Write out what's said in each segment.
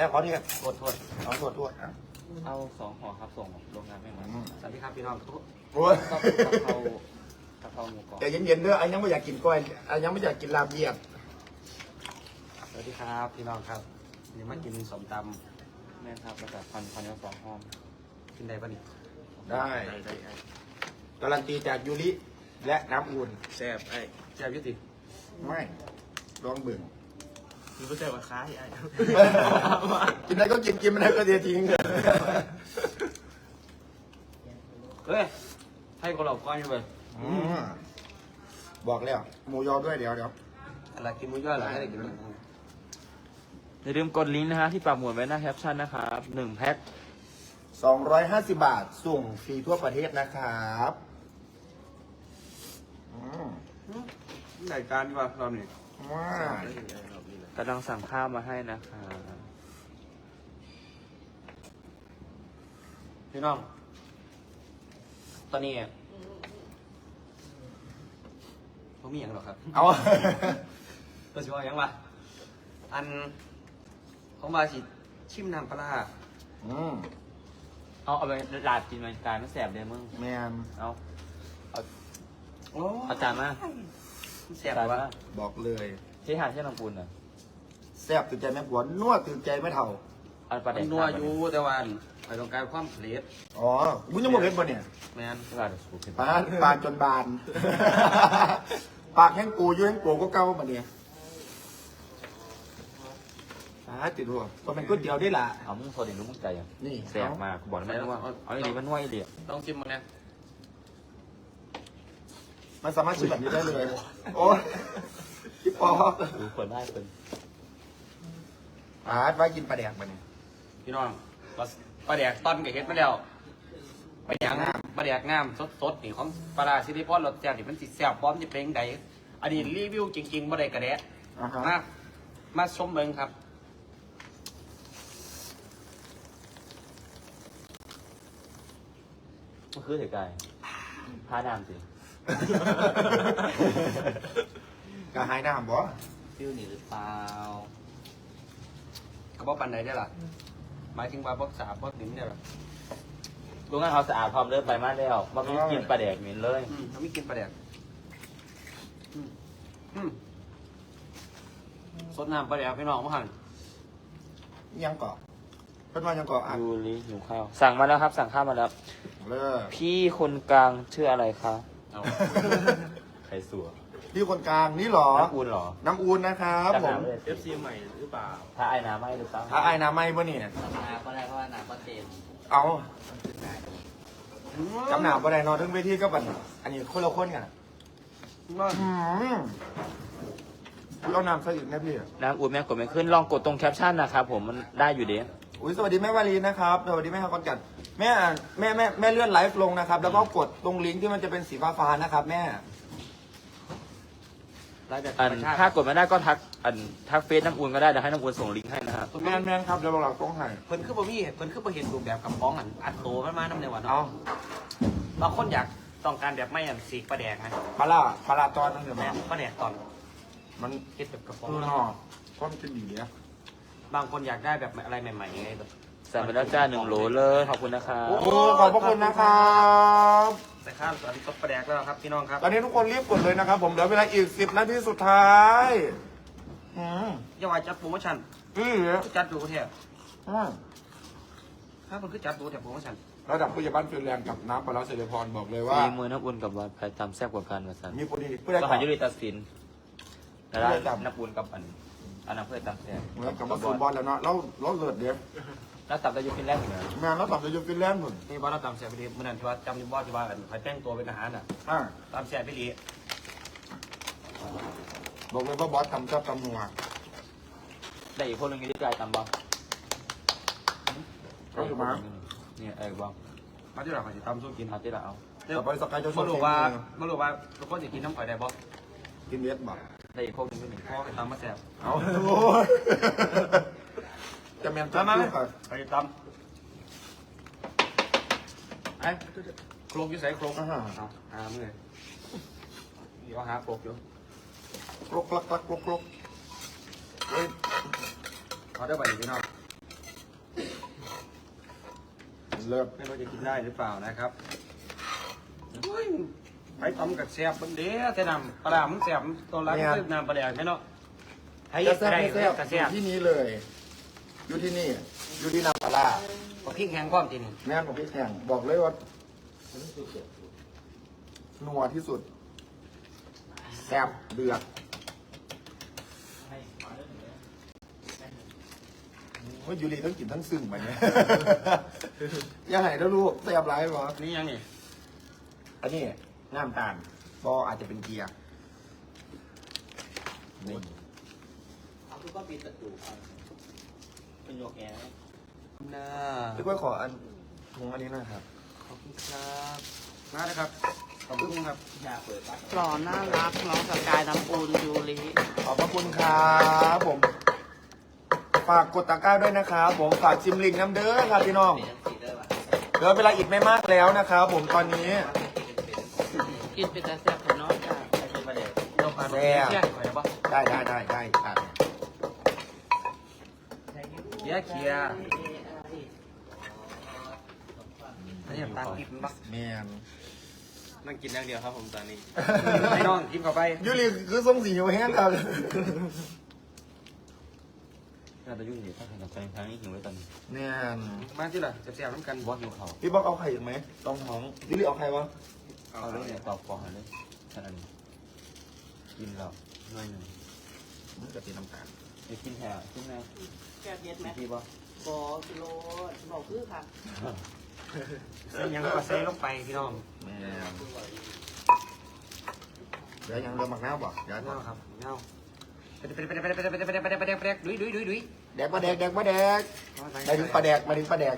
นะขอที่โทษโทษเอาตรวจตรวจอะเอาสองห่อครับส่งโรงงานไม่หมดอืมสวัสดีครับพี่น้องทุกโอ้ยก็กะเพรากะเพราหมูกรอบแต่เย็นๆเด้อไอ้ยังไม่อยากกินกล้วยไอ้ยังไม่อยากกินลาบเหยียบสวัสดีครับพี่น้องครับนี่มากินสมตำแม่ครับแล้วก็พันพันยาสองห้อมกินได้ปะนี่ได้ได้ได้ได้การันตีจากยูริและน้ำอุ่นแซ่บไอ้แซ่บอยุติไม่ลองเบิ่ง มีผู้ชายว่าค้ายไอ้กินได้ก็กินกินไม่ได้ก็เททิ้งเฮ้ยให้คนเราก้อนอยู่เลยอืมบอกแล้วหมูยอด้วยเดี๋ยวเดี๋ยวอะไรกินมื้อย่อยอะไรให้ได้กินมั้งอย่าลืมกดลิงก์นะฮะที่ปักหมุดไว้หน้าแคปชั่นนะครับหนึ่งแพ็คสองร้อยห้าสิบบาทส่งฟรีทั่วประเทศนะครับอืม รายการดีกว่าเราเนี่ยว้า กำลังสั่งข้าวมาให้นะคะพี่น้อง ตอนนี้ผมมีอย่างหรอกครับ เอาตัวชิว่ายังวะอันของบาสิชิมน้ำปลาร้าอืมเอาเอาไปลาดกินมันกลายไม่แสบเลยมึง แมนเอาโอ้เอาจานมาแซ่บจานวะมาบอกเลยที่หาดที่ลำพูนอะแซ่บตื่นใจแม่ผัวนวดตื่นใจไม่เท่าเอาปลาแดมักนนัวอยู่แต่ว่าไปต้องการความเละอ๋อวุ้นยังบอกเห็นบ่เนี่ยแมนปลาแดกสูงขึ้นปานปานจนบาน ปากแห้งกูอยุ่แห้งกูก็เก่าบ่เนี่ยปาติดหัวก็เป็นก๋วยเตี๋ยวได้ล่ะ เอามึงโซเดียมรู้มึงใจอะนี่แสบมากกูบอกแล้วมันว่าเอาอีหลีมันนัวอีหลี ต้องชิมมันนะมันสามารถชิมแบบนี้ได้เลย โอ้ยพี่ปอ ดูคนได้คน ปาดไว้กินปลาแดกมาเนี่ยพี่น้องปลาปลาแดกตอนกับเฮ็ดมาแล้วปลาแดกงามปลาแดกงามสดๆนี่ของปลาร้าซิลิพอนรสแซ่บนี่มันสิแซ่บพร้อมจะเป็นใดอันนี้รีวิวจริงๆบ่ได้กระแดะอ่าฮะมามาชมเบิ่งครับมันคือเถือกายพาน้ำสิกระหายน้ำบ่ฟิวนี่หรือเปล่า กระบอกปันไหนได้ล่ะหมายถึงว่าบอกสาบบอกดินได้ล่ะดูงั้นเขาสะอาดพร้อมเริ่มไปมากแล้วมันไม่กินปลาแดกเหม็นเลยอืมเขาไม่กินปลาแดกอืมอืมสดน้ำปลาแดกพี่น้องมาหันยังเกาะเป็นมายังเกาะอะดูลิหิวข้าวสั่งมาแล้วครับ สั่งข้าวมาแล้ว เลิกพี่คนกลางชื่ออะไรคะเอา ใครสัว พี่คนกลางนี่เหรอ น้ำอุ่นเหรอน้ำอูนนะครับผมเอฟซีใหม่หรือเปล่า ถ้าไอ้น้ำไม่หรือเปล่าถ้าไอ้น้ำไม่บ่เนี่ยน้ำก็ได้เพราะว่าน้ำก็เต็มเอาจำหนาวบ่ได้นอนถึงเวทีก็บัดอันนี้คนละคนกันอะอืมเอาน้ำใส่อีกนะพี่ น้ำอุ่นแม่กดไม่ขึ้นลองกดตรงแคปชั่นนะครับผมมันได้อยู่ดีอุ้ยสวัสดีแม่วารีนะครับสวัสดีแม่ฮากอนกัดแม่แม่แม่แม่เลื่อนไลฟ์ลงนะครับ แล้วก็กดตรงลิงก์ที่มันจะเป็นสีฟ้าๆนะครับ แม่ รายแบบธอัรนรมชาติถ้ากดไม่ได้ก็ทักอันทักเฟซน้ำอุ่นก็ได้เดี๋ยวให้น้ำอุ่นส่งลิงก์ให้นะครับแม่นแม่นครับเดี๋ยวเราต้องให้เพิ่นคือบ่มีเพิ่นคือบ่เห็นรูปแบบกับของอันอัดโตมันมาน้ำในวันเอาเนาะบางคนอยากต้องการแบบไม่อันสีกปลาแดกนะปลาล่าปลาล่าตอนนั่นเดี๋ยวแม่แม่ปลาแดกตอนมันเฮ็ดแบบกระป๋อเองอเนอความเป็นดีนะบางคนอยากได้แบบอะไรใหม่ๆไงแบบสั่งไปแล้วจ้าหนึ่งโหลเลยขอบคุณนะครับ โอ้ขอบพระคุณนะครับ แต่ข้าวตอนนี้ก็ปลาแดกแล้วครับพี่น้องครับ ตอนนี้ทุกคนรีบกดเลยนะครับ ผมเหลือเวลาอีกสิบนาทีสุดท้ายอืมอย่าว่าจัดโปรโมชั่นนี่เหรอจัดดูแท้อืมถ้ามันคือจัดดูแต่โปรโมชั่นระดับผู้ใหญ่บ้านฟินแลนด์กับน้ำปลาร้าเสรีพรบอกเลยว่ามีมือน้ำอุ่นกับวัดไปตามแซ่บกว่ากันมาสั่นมีพอดีผู้ใดก็ก่อหานยุริตัดสินแล้วเพื่อตามน้ำอุ่นกับอันอันนั้นเพื่อตามแซ่บเหมือนกับว่าสูบบอลแล้วเนาะเราเราเลิศเดียว แล้วตับได้อยุฟินแลนด์เหมือนกันแม่เราตัดจะอยู่ฟินแลนด์หมดนี่ว่าเราตามแสบไปดีเมื่อนั้นที่ว่าจำที่ว่าที่ว่าใครแต่งตัวเป็นทหารน่ะอ่าตามแสบไปดีบอกเลยว่าบอสทำชอบทำนัวได้อีกคนหนึงที่กลายตามบ้างก็คือมาเนี่ยไอ้บ้างมาที่เราขอจะตามสู้กินเอาที่เราเอาต่อไปสกายจะชไม่อบรู้ว่าไม่รู้ว่าทุกคนจะกินน้ำข่อยได้บ่กินเวสบ่ได้อีกพวกหนึงด้วยนี่พ่อไปตามมาแสบเอาโอ้ย จะแมนจะมามาไหมไหมไปตามไอ้โครกอยู่ใส่โครกอ่าเอาหาเมื่อยเดี๋ยวหาโครกอยู่กรกกรกกรกกรกกรกเฮ้ยเขาได้ไปพี่น้องเลิศไม่รู้จะกินได้หรือเปล่านะครับโอ้ยไปต้มกับแซ่บเบิ่งเด้อแต่น้ำปลาร้ามันแซ่บตัวละคือน้ำปลาแดกแม่เนาะให้จะแซ่บได้ไม่แซ่บกระอแซ่บยู่ที่นี้เลย อยู่ที่นี่ อยู่ที่น้ำปลาร้าพริกแห้งพร้อมทีนี่แม่ผมพี่แข่งบอกเลยว่านัวที่สุดแซ่บเดือดว่ายูรีต้องกินทั้งซึ่งไปเนี่ย อย่าให้นะลูกแซ่บไรหรอนี่ยังนี่อันนี้น้ำตาลบออาจจะเป็นเกียร์นี่ เอาคือก็ปิดประตู เป็นโยกแอร์น่าพี่ก้อยขออันถุงอันนี้หนะครับ ขอบคุณครับมาเลยครับ ขอบคุณครับ ยาเปิดปั๊บหล่อน่ารักน้องสกายน้ำปูนยูริขอบพระคุณครับผม ฝากกดตะกร้าด้วยนะครับผม ฝากจิมลิงน้ำเด้อครับพี่น้อง เป็นสีได้ป่ะเหลือเวลาอีกไม่มากแล้วนะครับผมตอนนี้กินเป็นแต่แซ่บของน้องจ้ะใช้เป็นประเด็นเราผ่านแซ่บเที่ยงไปแล้วปะได้ได้ได้ได้ครั บเคียร์เคียร์อันนี้น้ำตาลปิดมันปะแมนนั่งกินอย่างเดียวครับผมตอนนี้ให้น้องกินเข้าไปยูริคือทรงสีหิวแห้งครับน่าจะยุ่งอยู่ถ้าใครกับแฟนครั้งนี้หิวไว้ตอนนี้แมนมาที่ละจะแซ่บๆน้ำกันบอสหิวเขาพี่บอกเอาไข่อีกไหมต้องท้องยูริเอาไข่วะเอาเลยเนี่ยตอบฟองหันเลยแค่นั้นเองกินแล้วหน่อยหนึ่งมันจะตีน้ำตาล ไปกินแถวกินแม่แซ่บเย็ดไหมพี่บอบอกกิโลบอกคือค่ะใส่หยังก็ใส่ลงไปพี่น้องแมนเดี๋ยวยังเริ่มหมักน้ำบอกเดี๋ยวเงาครับเงาไปไปไปไปไปไปไปไปไปไปไปไปดุยดุยดุยดุยแดกปลาแดกแดกปลาแดกไปถึงปลาแดกมาถึงปลาแดก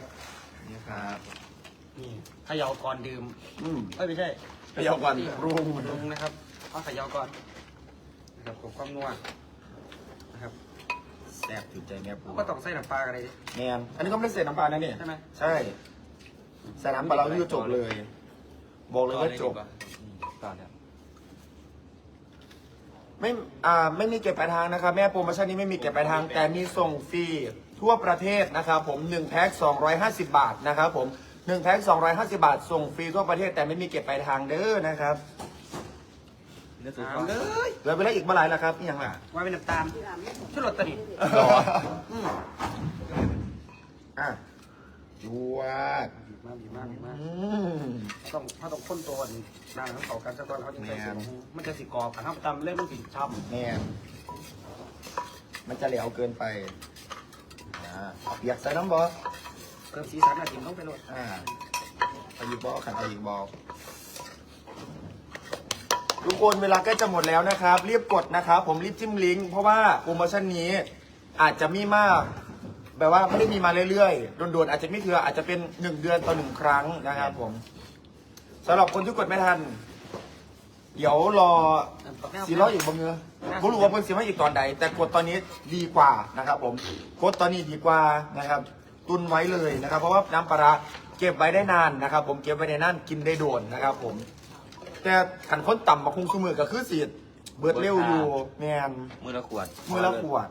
นี่ครับนี่เขย่าก่อนดื่ม อืมเอ้ยไม่ใช่ไปเอาก่อนปรุงปรุงนะครับเอาเขย่าก่อนนะครับกับความนัวนะครับ แซ่บถูกใจแม่ปูก็ต้องใส่น้ำปลากันเลยแมนอันนี้ก็ไม่ได้ใส่น้ำปลานะเนี่ยใช่ไหม ใช่ใส่น้ำปลาแล้วคือจบเลย บอกเลยว่าจบ ต่อเนี่ยไม่อ่าไม่มีเก็บปลายทางนะครับ แม่โปรโมชั่นนี้ไม่มีเก็บปลายทาง แต่มีส่งฟรีทั่วประเทศนะครับผม1แพ็ค250 บาทนะครับผม1แพ็ค250 บาท ส่งฟรีทั่วประเทศแต่ไม่มีเก็บปลายทางเด้อนะครับ เนื้อสูงถามเลยเหลือไปแล้วอีกเมื่อไหร่ล่ะครับนี่ยังล่ะว่าเป็นน้ำตาลชุดรสตัวนี้หรออืมอะจวดดีมากดีมากดีมากอืม ต้องถ้าต้องค้นตัวนี่นางทั้งเขากันสักตอนเขาจะใส่แม่นสีมันจะสีกรอบกันครับตำเล่มมันสีช้ำแม่นมันจะเหลวเกินไปอ่าอยากใส่น้ำบอเพิ่มสีสันอาจจะต้องไปโหลดอ่าเอาอีกบอขันเอาอีกบอ ทุกคนเวลาใกล้จะหมดแล้วนะครับ รีบกดนะครับ ผมรีบจิ้มลิงก์เพราะว่าโปรโมชั่นนี้อาจจะมีมากแบบว่าไม่ได้มีมาเรื่อยๆโดนๆอาจจะไม่เถื่ออาจจะเป็นหนึ่งเดือนต่อหนึ่งครั้งนะครับ ผมสำหรับคนที่กดไม่ทัน เดี๋ยวรอสีร้อยอีกบางเงือผมรู้ว่าเพิ่นสีมาอีกตอนใด แต่กดตอนนี้ดีกว่านะครับ ผมกดตอนนี้ดีกว่านะครับ ตุนไว้เลยนะครับ เพราะว่าน้ำปลาร้าเก็บไว้ได้นานนะครับ ผมเก็บไว้ได้นานกินได้โดนนะครับ ผม แต่ขันค้นต่ำมาคงสมือก็คือสีดเบิดเร็วอยู่แมนมือละขวดมือละขวด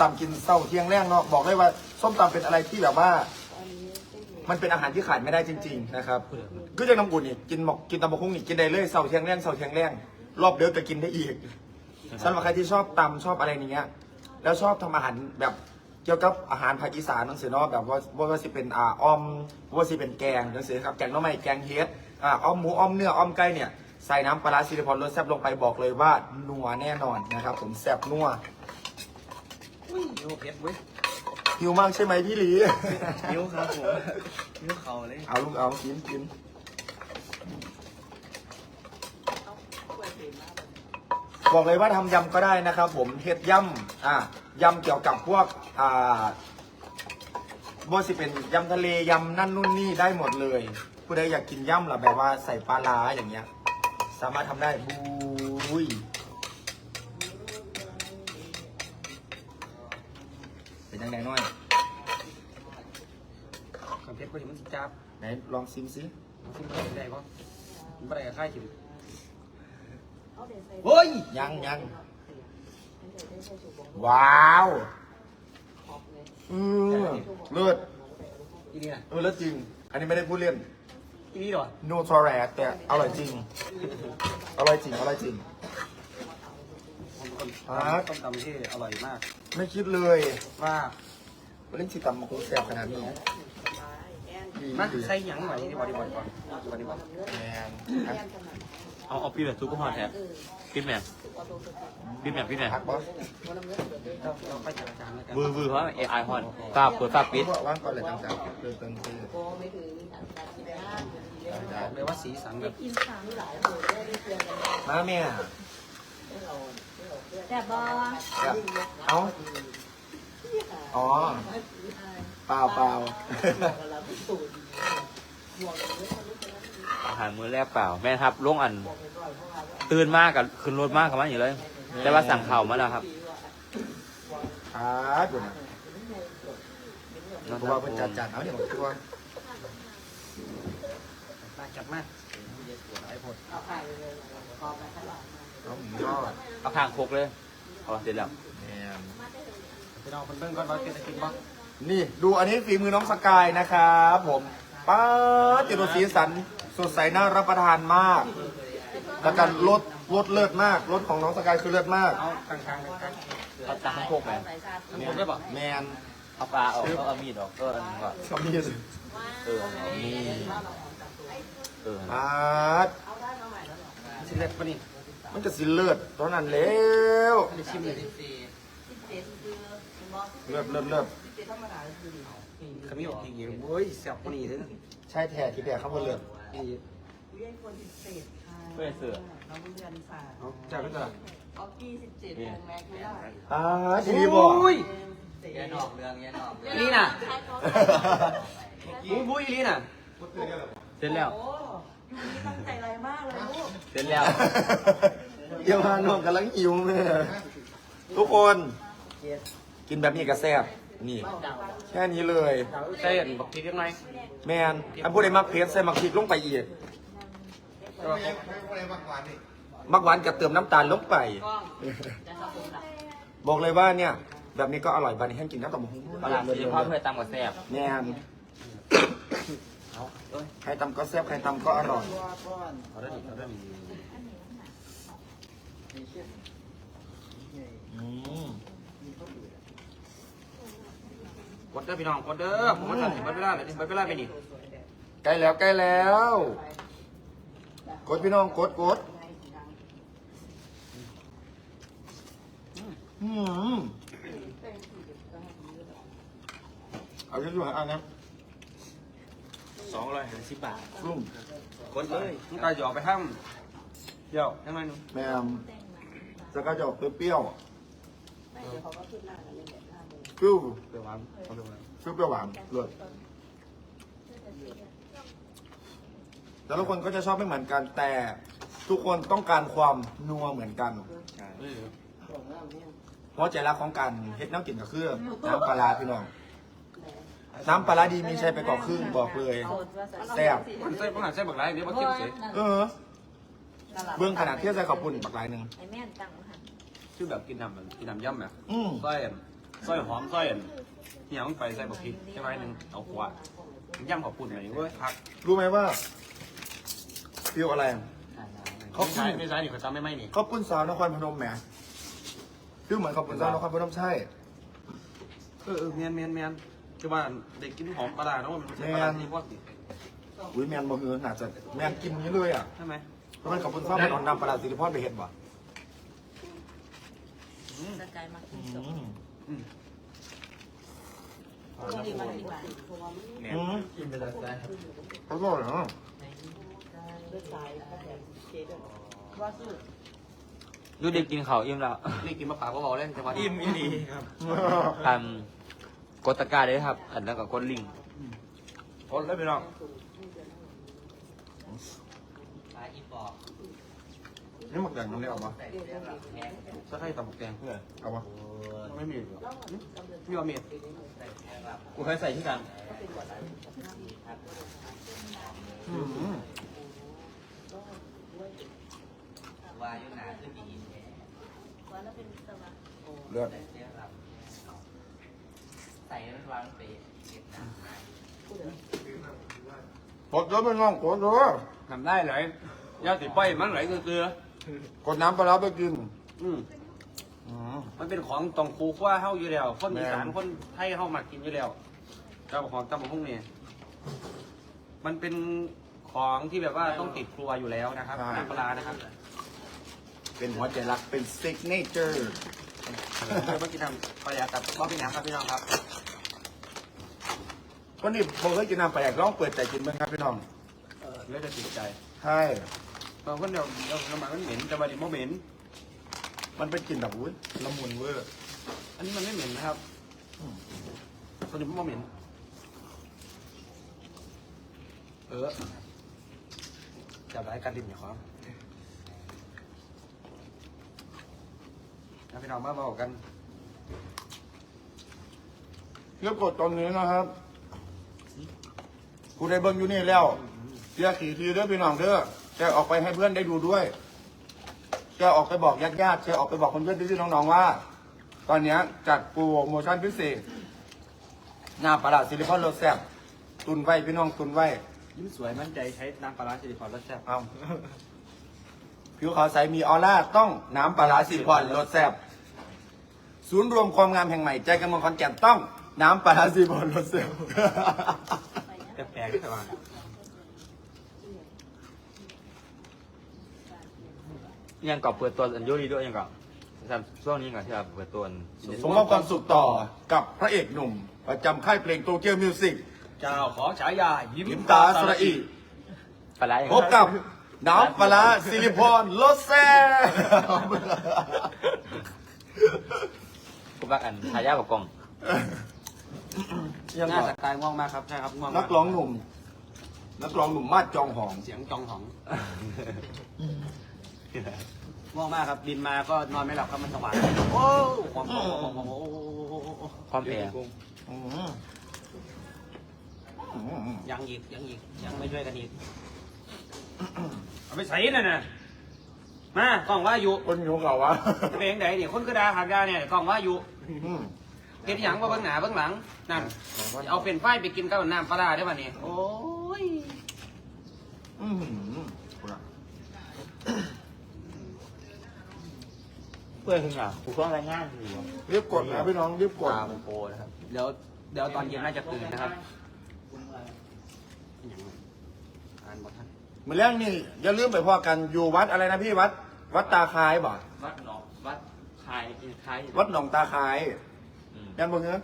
ต่ำกินเศร้าเที่ยงแรงเนาะบอกเลยว่าส้มตำเป็นอะไรที่แบบว่า มันเป็นอาหารที่ขาดไม่ได้จริง ๆ นะครับก็จะน้ำอุ่นนี่กินหมกกินตำบักหุ่งนี่กินได้เลยเสาเที่ยงแรงเสาเที่ยงแรงรอบเดือก็กินได้อีกสำหรับใครที่ชอบตำชอบอะไรอย่างเงี้ย แล้วชอบทำอาหารแบบเกี่ยวกับอาหารภาคอีสานนั่นสิเนาะแบบว่าว่าว่าสิเป็นอ่าอ้อมว่าสิเป็นแกงนั่นสิครับแกงหน้อไม้แกงเฮ็ดอ่าอ้อมหมูอ้อมเนื้ออ้อมไก่เนี่ยใส่น้ำปลาร้าซิลิพอนรสแซ่บลงไปบอกเลยว่านัวแน่นอนนะครับ ผมแซ่บนัวอุ้ยโยเผ็ดเว้ยหิวมากใช่ไหมพี่หลีนิ้วครับผมนิ้วเขาเลยเอาลูกเอากินกิน บอกเลยว่าทำยำก็ได้นะครับ ผมเห็ดยำอ่ายำเกี่ยวกับพวกอ่าบ่สิเป็นยำทะเลยำนั่นนู่นนี่ได้หมดเลย ผู้ใดอยากกินยำล่ะแบบว่าใส่ปลาร้าอย่างเงี้ย สามารถทำได้บุยเป็นยังไงน้อยความเผ็ดก็อยู่มันสิจับไหนลองซิมซิมันสิมันได้ปะมันไม่ได้กับค่ายขิม เฮ้ย ยังยังว้าวอืมเลิศอีนี่น่ะเออแล้วจริง อันนี้ไม่ได้พูดเล่นอีนี่เหรอ no t o r a c แต่อร่อยจริง อร่อยจริง อร่อยจริงอ่าต้มตำที่อร่อยมาก ไม่คิดเลยว่าว่าเล่นชิตำมะคุแซ่บขนาดนี้ดีมันดีใส่หยังไว้ที่บอดี้บอดี้ก่อนบอดี้บอดี้แมน เอาเอาพี่แบบซุปเปอร์ฮอตแทบพี่แม่พี่แม่พี่แม่พักบอสเราเราไปจัดการแล้วกันวือวือเพราะเอไอฮอนฝากเปิดฝากปิดว่างก่อนเลยต่างๆเติมเติมคือบอกเลยว่าสีสันแบบมาแม่แต่บอแบบเอาอ๋อเปล่าเปล่าอา หารมื้อแรกเปล่า แม่ครับลงอัน ตื่นมากกับขึ้นรถมากกับมันอยู่เลย แต่ว่าสั่งข่าวมาแล้วครับอ่าดูนะเพราะว่าเป็นจัดจัดเอาเดี๋ยวผมตัวมาจัดมากหลายผลเอาหมูยอดเอาข้างโคกเลยเอาเสร็จแล้วแมนพี่น้องคนเบิ่งก่อนว่าจะกินบ่นี่ ดูอันนี้ฝีมือน้องสกายนะครับผมป้าดจิตรสีสัน สดใสน่ารับประทานมากแล้วกันรสรสเลิศมากรสของน้องสกายคือเลิศมากเอากลางๆกลางเอาตางโคกไปๆทั้งหมดได้ป่ะแมนเอาปลาออกก็เอามีดออกก็อันนี้ก็ชอบนี่สิเออเอามีดเออป้าดสิเล็กปะนี่มันจะสิเลิศตอนนั้นแล้วอันนี้ชิมเลยดิเลิศเลิศเลิศขมิ้นจริงๆเว้ยแซ่บกว่านี้เลยใช่แท้ที่แท้เขาบอกเลิศ นี่เพื่อนเสือเอาจัดไปก่อนนี่ป้าดทีนี้บอกอุ้ยแกนอกเรื่องแกนอกอีนี่น่ะอุ้ยบุ้ยอีนี่น่ะเสร็จแล้วตั้งใจอะไรมากเลยลูกเสร็จแล้วเดี๋ยวมาน้องกำลังหิวแม่ทุกคน กินแบบนี้ก็แซ่บ นี่ แค่นี้เลยใส่อันบักพริกยังไงแมนอันพูดได้มักเพชรใส่มักพริกลงไปอีกแต่ว่าเขามักหวานกับเติมน้ำตาลลงไป บอกเลยว่าเนี่ย แบบนี้ก็อร่อยบานี้แห้งกินน้ำตาลหมูปลาหลาดสีพ่อเพื่อตำกับแซ่บแมนใครตำก็แซ่บใครตำก็อร่อย เอาได้ดิเอาได้ดิอืม กดเด้อพี่น้องกดเด้อผมว่าทันเห็นเบิดเวลาเลยเบิดเวลาไปนี่ใกล้แล้วใกล้แล้ว กดพี่น้องกดกดอืมเอาเยอะๆอันนะสองร้อยห้าสิบบาทรุ่มกดเลยมึงกายจะออกไปห้ามเดี๋ยวยังไงหนูแมมจะกระจอกเปรี้ยวๆ ฟิวเดี๋ยวหวานเอาเดี๋ยวหวานฟิวเปรี้ยวหวานเลยแต่ละคนก็จะชอบไม่เหมือนกันแต่ทุกคนต้องการความนัวเหมือนกันเออเพราะใจรักของการเฮ็ดน้ำกินกับเครื่องน้ำปลาร้าพี่น้องน้ำปลาร้าดีมีชัยไปกว่าครึ่งบอกเลย แซ่บ มันใส่ปัญหาใส่บักไรเดี๋ยวมาเข้มเสียเออ เบื้องขนาดเที่ยวใส่ขอบคุณปักลายหนึ่ง ไอ้แม่นตั้งหัน ชื่อแบบกินน้ำแบบกินน้ำย่ำแบบอืมซอยอันซอยหอมซอยอันเหี่ยวลงไปใส่บักพริกใช่ไหมหนึ่งเอาขวดย่ำขอบคุณอะไรเว้ยพักรู้ไหมว่าฟิวอะไร เขาใช้ไม่ใช้นี่เขาจำไม่ไม่นี่ข้าวปุ้นสาวนครพนมแหมฟิวเหมือนข้าวปุ้นสาวนครพนมใช่ เออเออเมียนเมียนเมียนคือว่าเด็กกินหอมปลาร้าเนาะมันใช้ปลาร้าที่พวกสิอุ้ยแมนบ่เฮือน่าจะแมนกินนี้เลยอะใช่ไหมเพราะมันข้าวปุ้นสาวมันเอานำปลาร้าสิริพรไปเห็ดบ่ สกายมากินสอืมมอืมดีมาดีกว่าอืมอร่อยเนาะดูเด็กกินข้าวอิ่มแล้วนี่กินมะพร้าวก็เบาเล่นจังหวะอิ่มอีดีครับทำกดตะกร้าได้ครับ อันแล้วก็กดลิงก์ กดแล้วพี่น้อง นี่หมักแดงน้ำเลี้ยวเอาปะถ้าใครตำบักแตงเพื่อเอาปะไม่มีหรอมีว่ามีกูเคยใส่ที่กันอืมเลือดใส่น้ำวางไปเก็บน้กดแล้วไม่น้องกดเถอะทำได้เลยยาติป้อยมันไหลเกลือ กดน้ำปลาร้าไปกินๆอืมอืม มันเป็นของตองคูกว่าเฮาอยู่แล้วคนอีสานแม่น คนไทยเฮามักกินอยู่แล้วเจ้าของตำบักหุ่งนี่มันเป็นของที่แบบว่าต้องติดครัวอยู่แล้วนะครับน้ำปลาร้านะครับเป็นหัวใจรักเป็นซิกเนเจอร์เมื่อกี้ทำปลาแดกกับบ๊อบบี้น้ำครับพี่น้องครับคนนี้ผมเคยกินน้ำปลาแดกลองเปิดใจกินบ้างครับพี่น้องเลือดจะติดใจ ใช่ บางคนเดี๋ยวเดี๋ยวน้ำมันมันเหม็นแต่ว่าดิโมเหม็น มันเป็นกลิ่นแบบอุ้ยละมุนเวอร์อันนี้มันไม่เหม็นนะครับตัวนี้มันโมเหม็น เออจับได้การดินอย่าครับแล้วพี่น้องมาบอกกันเรียบกดตอนนี้นะครับกูได้เบิ้งอยู่นี่แล้วเสียขี่ทีเด้อพี่น้องเด้อ แกออกไปให้เพื่อนได้ดูด้วยแกออกไปบอกญาติญาติๆแกออกไปบอกเพื่อนๆพี่ๆน้องๆว่า ตอนเนี้ยจัดโปรโมชั่นพิเศษ หน้าประหลาดซิลิคอนรสแซ่บตุนไว้พี่น้องตุนไว้ยิ้มสวยมั่นใจใช้น้ำปลาร้าซิลิคอนรสแซ่บเอาผิวขาวใสมีออร่าต้องน้ำปลาร้าสิพอนรสแซ่บศูนย์รวมความงามแห่งใหม่ใจกำมลขอนแก่นต้อง น้ำปลาร้าสิพอนรสแซ่บแปลกๆที่สว่า ยังก่อเปิดตัวอันยูรีด้วยยังก่อครับช่วงนี้ก่อนที่เราเปิดตัวอันสมมอบความสุขต่อกับพระเอกหนุ่ม ประจำค่ายเพลงโตเกียวมิวสิกเจ้าของฉายายิ้ยิ้มตาสระอีปลาไหลพบกับน้ำปลาร้าสิริพรรสแซ่บกูว่าอันทายากับกล่องยังหน้าก่อสไตล์ง่วงมากครับใช่ครับง่วงนัมากร้องหนุ่ม นักร้องหนุ่มมาดจองหอง เสียงจองหอง ง่วงมากครับบินมาก็นอนไม่หลับครับมันสว่างโอ้ความโอ้โหความแอร์อืมอืมยังอีกยังอีกยังไม่ช่วยกันอีกเอาไปใส่น่ะนะมากล้องว่าอยู่คนหิวเก่าวะเพลงไหนเนี่ยคนกระดาหักดาเนี่ยกล้องว่าอยู่อืมเห็นหยังว่าเบื้องหน้าเบื้องหลังนั่นเอาเป็นไฟไปกินกับน้ำปลาร้าได้ป่ะเนี่ยโอ้ยอืมเพื่อนคุณอะกูก็รายงานอยู่รีบกดนะพี่น้องรีบกดตามโปรนะครับเดี๋ยวเดี๋ยวตอนเย็นน่าจะตื่นนะครับอ่านบทท่านเหมือนแรกนี่อย่าลืมไปพอกันอยู่วัดอะไรนะพี่วัด วัดตาคายบ่วัดหนองวัดคายคายวัดหนองตาคายอืมยันบอกเงี้ย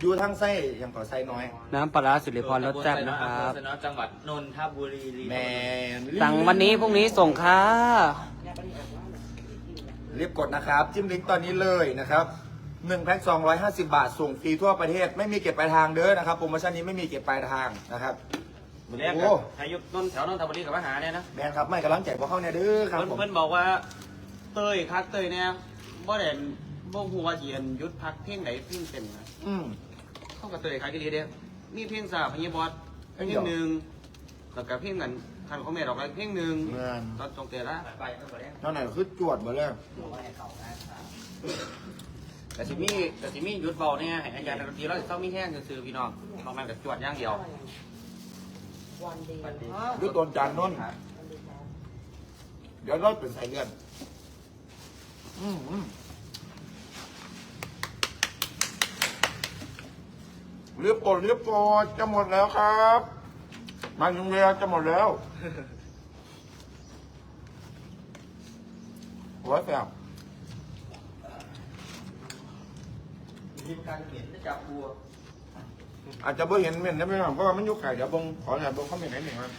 อยู่ทางไส้ยังก่อไส้น้อย น้ำปลาร้าสิริพรรสแซ่บนะครับสนจังหวัดนนทบุรีแมนสั่งวันนี้พรุ่งนี้ส่งค่ะ รีบกดนะครับ จิ้มลิงก์ตอนนี้เลยนะครับหนึ่งแพ็คสองร้อยห้าสิบาท ส่งฟรีทั่วประเทศ ไม่มีเก็บปลายทางเด้อนะครับ โปรโมชั่นนี้ไม่มีเก็บปลายทางนะครับมือแรกโอ้ใครยุบนนแถวนนทบุรีกับมหาเนี่ยนะแมนครับไม่กำลังใจพวกเขาเนี่ยเด้อครับเพิ่นผม เพิ่นบอกว่าเต้ยคักเต้ยเนี่ยบ่ได้บ่ฮู้ว่าสิอันหยุดพักเพลงไหนเพลงเป็นนะอืม เข้ากับเต้ยคักอีหลีเด้มีเพลงสาพญบอสเพลงหนึงแล้วก็เพลงกัน คันเขาแม่ดอกอะไรเพลงหนึงแมนตอนจงเตละนั่นไหนคือจวดมาเลยแต่สิมีแต่สิมีหยุดเบาเนี่ยให้อาจารย์ดนตรีเราสิต้องมีแห้งซื่อๆพี่น้องนอกนั้นก็จวดอย่างเดียวยุดโดนจานน้นเดี๋ยวเราเป็นสายเลือดอืมอืมรีบกดรีบกดจะหมดแล้วครับ มายุงเรียจะหมดแล้วหัวแสบทีมการเขียนจับบัวอาจจะเบิ่งเห็นเม่นได้ไหมครับเพราะว่ามันอยุกไก่เดี๋ยวเบิ่งขอหน่อยเบิ่งเขาเม่นไหนหนึ่งครับ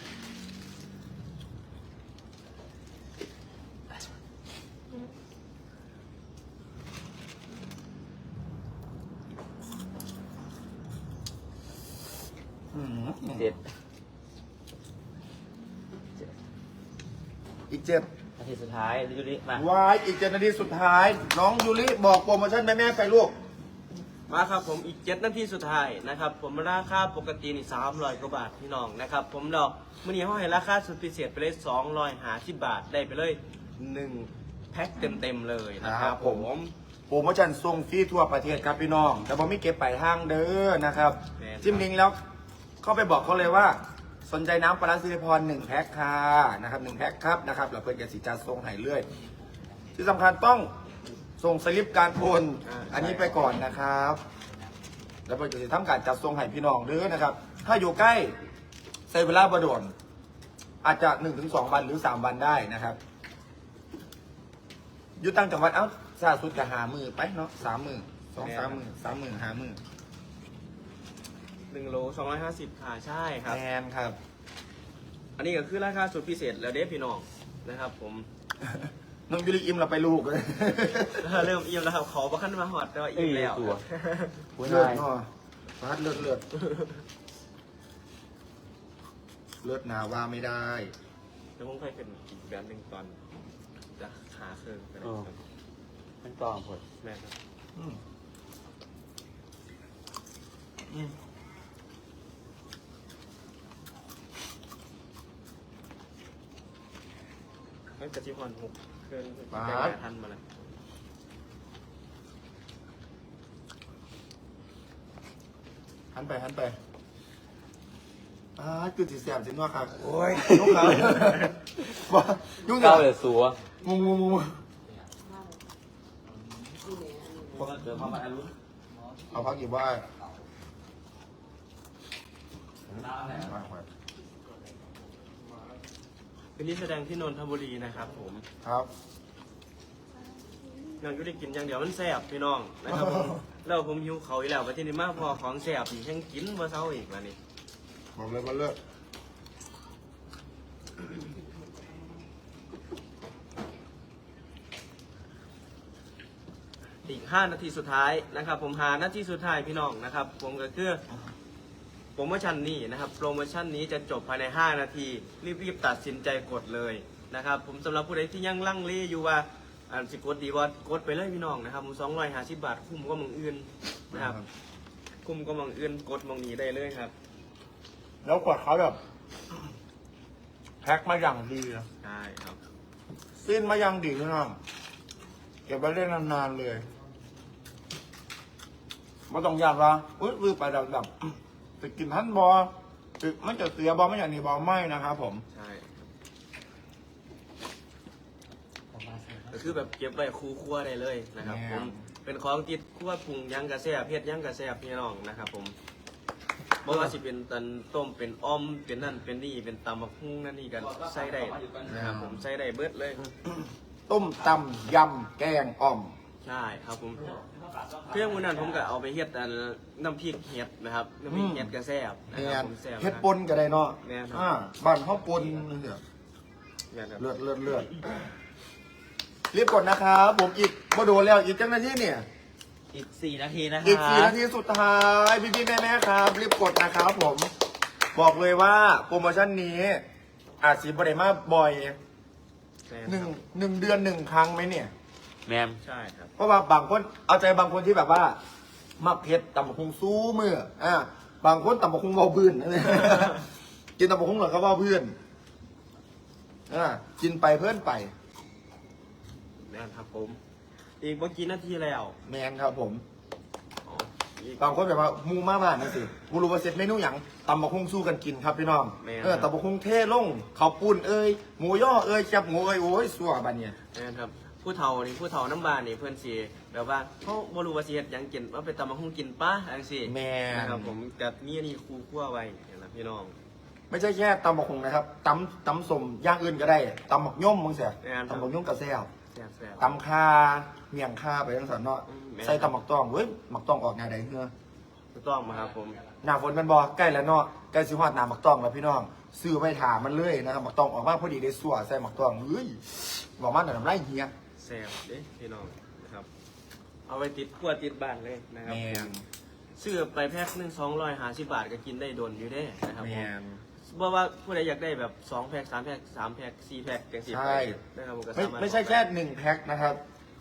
อืมเด็ด อีก เจ็ดนาทีสุดท้ายยูริมาวายอีกเจ็ดนาทีสุดท้าย น้องยูริบอกโปรโมชั่นแม่แม่ๆไปลูก มาครับผมอีกเจ็ดนาทีสุดท้ายนะครับผมราคาปกตินี่สามร้อยกว่าบาทพี่น้องนะครับผมดอกมื่อนี้เขาให้ราคาสุดพิเศษไปเลยสองร้อยหาสิบบาทได้ไปเลยหนึ่งแพ็คเต็มๆเลยนะครับครับผผม ม โปรโมชั่นส่งฟรีทั่วประเทศครับพี่น้อง แต่ผมไม่เก็บปลายทางเด้อนะครับ แม่นครับ จิ้มลิงก์แล้วเข้าไปบอกเขาเลยว่า สนใจน้ำปลาร้าซิลิพรหนึ่งแพ็คค่ะนะครับหนึ่งแพ็คครับนะครับแล้วเพื่อนจะสิจาส่งให้เรื่อย ที่สำคัญต้องส่งสลิปการโอนอันนี้ไปก่อนนะครับ แล้วเพื่อนจะสิทำการจัดส่งให้พี่น้องเด้อนะครับ ถ้าอยู่ใกล้ใช้เวลาบดวนอาจจะหนึ่งถึงสองวันหรือสามวันได้นะครับอยู่ตั้งจังหวัดเอ้าซาสุดจะหามือไปเนาะสามมือสองสามมือสามมือหามือ หนึ่งโลสองร้อยห้าสิบค่ะใช่ครับ แมนครับ อันนี้ก็คือราคาสุดพิเศษแล้วเด้พี่น้องนะครับ ผม น้องยูริอิมเราไปลูกเลย เริ่มอิ่มแล้วครับขอประคันมาหอดแต่ว่าอิ่มแล้วเอ้ยตัวผู้เลือชาดยเนาะฟาดเลือดเลือดเลือดหนาว่าไม่ได้แล้วผมเคยเป็นอีกแบบหนึ่งตอนจะขาเคิงไปเลยครับมันต่อผลแม่ครับอืมอืม ตั้งแต่ที่ฮอนหกเครื่องแก้ทันมาแล้วหันไปหันไปอ่าคือสีแสบสินว่าครับโอ้ยยุ่งเขาว่ายุ่งเหรเก้าอเลยสัวงูงูงูงูเดี๋ยวพอมาลุ้นเอาพักกี่ ว่าเป็นที่แสดงที่นนทบุรีนะครับผมครับ ยังก็ได้กินอย่างเดียวมันแซ่บพี่น้องนะครับผม แล้วผมหิวเขาวอีกแล้วประเทศนี้มากพอของแซ่บอีกยังกินมาเช้าอีกมานี่ บอกเลยว่าเลิกอีก 5 นาทีสุดท้ายนะครับ ผมหานาทีสุดท้ายพี่น้องนะครับ ผมก็คือ โปรโมชั่นนี้นะครับ โปรโมชั่นนี้จะจบภายใน 5 นาที รีบๆตัดสินใจกดเลยนะครับผมสำหรับผู้ใดที่ยังลังเลอยู่ว่าอันสิกดดีว่ากดไปเลยพี่น้องนะครับผมสองร้อยห้าสิบบาทคุ้มก็มองอื่นนะครับ คุ้มก็มองอื่นกดมองนี้ได้เลยครับ แล้วกว่าเขาแบบแพ็คมาอย่างดีนะใช่ครับสิ้นมาอย่างดีพี่น้องเก็บไว้ได้นานๆเลยไม่ต้องอยากละอุ้ยวิวไปดับดับ จะกินท่านบอจะมันจะเสียบอไม่อย่างนี้บอไม่นะครับผมใช่ก็คือแบบเก็บไว้คู่คั่วได้เลยนะครับผมเป็นของติดคั่วปรุงหยังกระแซบเพ็ดยังกระแซบพี่น้องนะครับ ผมบ่ว่าสิเป็นตันต้มเป็นอ้อมเป็นนั่นเป็นนี่เป็นตำบักหุ่งนั่นนี่กันใส่ได้นะครับผมใส่ได้เบิดเลย ต้มตำยำแกงอ่อม ใช่ครับผมเครื่องมือนั้นผมก็เอาไปเฮ็ดอันน้ำพริกเห็ดนะครับน้ำพริกเห็ดกระแซบนะเนี่คยรับผมแซ่บเฮ็ดปนก็ได้เนาะแม่นครับ อ่าบ้านเขาปนเนี่ยเนี่ยครับเลือดเลือดเลือดรีบกดนะครับผมอีกมาโดนแล้วอีกจังนาทีเนี่ย อีกสี่นาทีนะคอีกสี่รับนาทีสุดท้ายพี่พี่ๆแม่แม่ๆครับ รีบกดนะครับผม บอกเลยว่าโปรโมชั่นนี้ อาจสีบริมาบ่อยแม่นหนึ่งครับหนึ่งเดือนหนึ่งครั้งไหมเนี่ย แมมใช่ครับ เพราะว่าบางคนเอาใจบางคนที่แบบว่ามักเผ็ดตำบักคงสู้มืออ่าบางคนตำบักคงเบาพื้น กินตำบักคงหรอก็เบาพื้นอ่ากินไปเพื่อนไป แม่นครับผม อีกเมื่อกี้นาทีแล้วแมนครับผมอ๋ออีก บางคนแบบว่ามูมากมากนั่นสิกูรู้ว่าเสร็จเมนูอย่างตำบักคงสู้กันกินครับพี่น้องแม่นเออตำบักคงเท่ลงข้าวปุ้นเอ้ยหมูย่อเอ้ยแคบหมูเอ้ยโอ้ยสัวบันเนี่ย แม่นครับ ผู้เฒ่านี่ผู้เฒ่าน้ำบานนี่เพื่อนสีแบบว่าเขาบ่รู้ว่าสิเฮ็ดหยังกินว่าไปตำบักหุ่งกินป้าจังซี่แม่น นะครับผมกับนี่นี่ครูคั่วไว้เนี่ยนะพี่น้อง ไม่ใช่แค่ตำบักคงนะครับตำตำสมอย่างอื่นก็ได้ตำบักย่อมมึงเสียแม่นครับ ตำบักย่อมกระแซวแซ่บแซ่บ ตำคาเมียงคาไปทั้งสันเนาะอืมแม่น ใส่ตำหมักตองเว้ยหมักตองออกแนวใดเฮือถูกต้องมาครับผมหน้าฝนแมันบ่ใกล้แล้วเนาะใกล้สิฮอดหน้าหมักตองแล้วพี่น้องซื้อไปถามมันเลยนะครับหมักตองออกมาพอดีได้สัวใส่หมักตองเฮ้ยบอกมันน่ะน้ำลายเฮีย แซ่บเด้พี่น้องนะครับ เอาไว้ติดคั่วติดบ้านเลยนะครับแมผมนซื้อไปแพ็คหนึ่งสองร้อยห้าสิบบาทก็กินได้โดนอยู่เด้นะครับแมผมนเพราะว่าผู้ใดอยากได้แบบสองแพ็คสามแพ็คสามแพ็คสี่แพ็คจังสี่ใช่ นะครับผมก็ไม่สามารถไม่ใช่แค่หนึ่งแพ็คนะครับ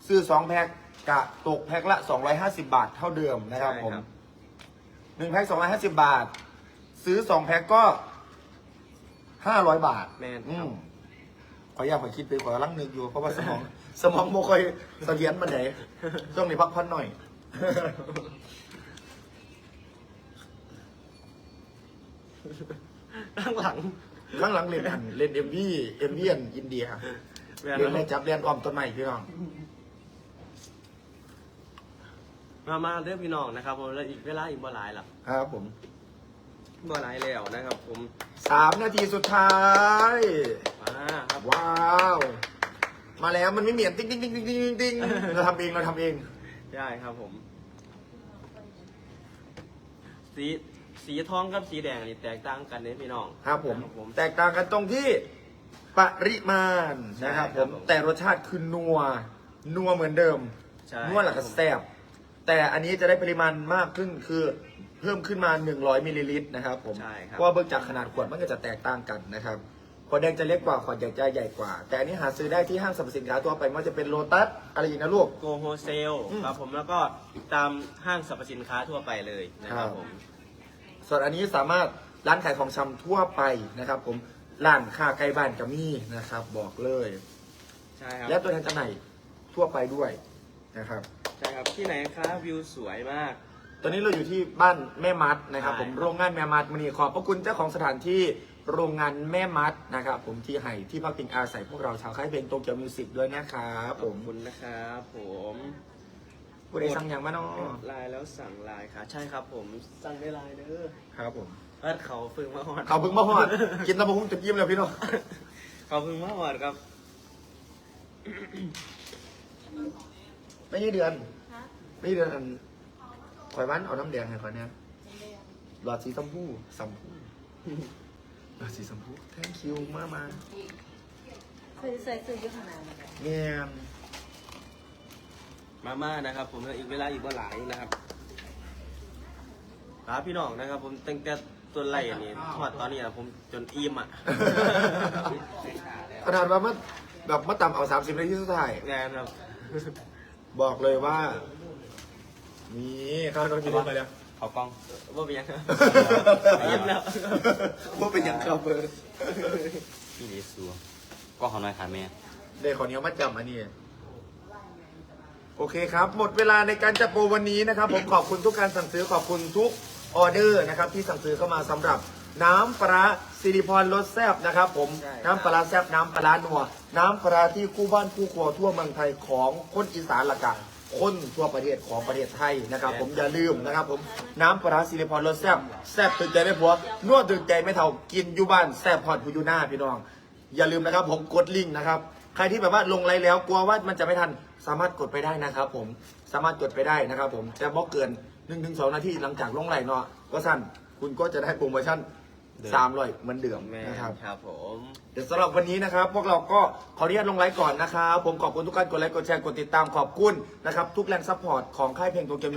ซื้อสองแพ็คกะตกแพ็คละ 250 บาทเท่าเดิมนะครับผมหนึ่งแพ็ค250 บาท ซื้อสองแพ็คก็ 500 บาทแม่นอืครัมบขออยากไปคิดไปขอลังนึกอยู่เพราะว่าสมอง สมองโมค่อยเสถียรมันไหนช่วงนี้พักพันหน่อย ข้างหลังข้างหลังเล่นอันเล่นเอ็มวีเอ็มวีอันอินเดียแม่นเล่นบ่ในจับเรียนออมต้นไม้พี่น้อง มามาเด้อพี่น้องนะครับผมแล้วอีกเวลาอีกบ่หลายหรอกครับผมบ่หลายแล้วนะครับ ผมสามนาทีสุดท้าย มาครับว้าว มาแล้วมันไม่เหมียนติ๊งติ๊งติ๊งติ๊งติ๊งติ๊งเราทำเองเราทำเองได้ครับผม สีสีทองกับสีแดงนี่แตกต่างกันเนี่ยพี่น้อง ครับผมผมแตกต่างกันตรงที่ปริมาณนะครับใช่ผครับมผมแต่รสชาติคือนัว นัวเหมือนเดิม ใช่นัวหลักครับผม แซ่บแต่อันนี้จะได้ปริมาณมากขึ้นคือเพิ่มขึ้นมา 100มิลลิลิตรนะครับผมใช่ครับ เพราะว่าเบิกจากขนาดขวดมันก็จะแตกต่างกันนะครับ ขวดแดงจะเล็กกว่าขวดใหญ่จะใหญ่กว่า แต่อันนี้หาซื้อได้ที่ห้างสรรพสินค้าตัวไปไม่ว่าจะเป็นโลตัสอะไรอย่างนี้นะลูก โกโฮเซลอืม ครับผมแล้วก็ตามห้างสรรพสินค้าทั่วไปเลยนะครับครับผม ส่วนอันนี้สามารถร้านขายของชำทั่วไปนะครับ ผมร้านค้าใกล้บ้านก็มีนะครับ บอกเลย ใช่ครับและตัวแทนจำหน่ายทั่วไปด้วยนะครับ ใช่ครับที่ไหนคะวิวสวยมาก ตอนนี้เราอยู่ที่บ้านแม่มัดนะครับ ใช่ ผมโรงงานแม่มัดมันนี่ขอบพระคุณเจ้าของสถานที่ โรงงานแม่มัดนะครับ ผมที่ให้ที่พักพิงอาศัยพวกเราชาวค่ายเพลงโตเกียวมิวสิกด้วยนะครับขผอบมคุณนะครับผมผู้ใดสั่งอย่างมาเนาะไลน์แล้วสั่งไลน์ค่ะ ใช่ครับผมสั่งได้ไลน์เด้อครับผมเอิร์ดเขาฝึกมาฮอดเขาเพิ่งมาหอด กินตะบงจะยิ้มแล้วพี่น้องเขาฝึกมาฮอดครับ ไม่ใช่เดือนฮะไม่ใช่เดือนอันข่อยวันเอาน้ำแดงให้ข่อยเนี่ยหลอดสีชมพูสัมพู หลอดสีชมพู thank you มากมาซื้อใส่ซื้ออยุขนาดนั้นเนี่ยมาม่านะครับผมอีกเวลาอีกว่าหลายนะครับครับพี่น้องนะครับ ผมตั้งแต่ตัวไล่อันนี้ทอดตอนนี้อะผมจนอิ่มอะขนาดว่ามาแบบมาต่ำเอาสามสิบนาทีสุดท้ายงานครับ บอกเลยว่า นี่ข้าวต้องกินไปแล้ว เขากล้องว่าเป็นยังอิ่มแล้วว่าเป็นยังครับเบอร์พี่ดีสัวกล้องเขาน้อยขาแม่เดี๋ยวขอเนี้ยมัดจำอันนี้โอเคครับ หมดเวลาในการจับโปรวันนี้นะครับ ผมขอบคุณทุกการสั่งซื้อขอบคุณทุกออเดอร์นะครับ ที่สั่งซื้อเข้ามาสำหรับน้ำปลาร้าสิริพรรสแซบนะครับ ผมใช่น้ำปลาร้าแซบน้ำปลาร้านัว น้ำปลาร้าที่คู่บ้านคู่ครัวทั่วเมืองไทยของคนอีสานละกัน คนทั่วประเทศของประเทศไทยนะครับ ผมอย่าลืมนะครับ ผมน้ำปลาร้าสิริพรรสแซบแซบตึงใจไม่ผัวนวดตึงใจไม่เท่ากินอยู่บ้านแซบพอดผู้อยู่หน้าพี่น้อง อย่าลืมนะครับ ผมกดลิงก์นะครับ ใครที่แบบว่าลงไลน์แล้วกลัวว่ามันจะไม่ทันสามารถกดไปได้นะครับ ผมสามารถกดไปได้นะครับ ผมจะบอกเกิน1นถึงสนาทีหลังจากลงไลน์เนาะก็สั้นคุณก็จะได้โปรโมชั่น สามร้อยเหมือนเดิมแม่นะครับ ครับผม เดี๋ยวสำหรับวันนี้นะครับ พวกเราก็ขออนุญาตลงไลฟ์ก่อนนะครับ ผมขอบคุณทุกการกดไลค์กดแชร์กดติดตามขอบคุณนะครับ ทุกแรงซัพพอร์ตของค่ายเพลงตัวเกม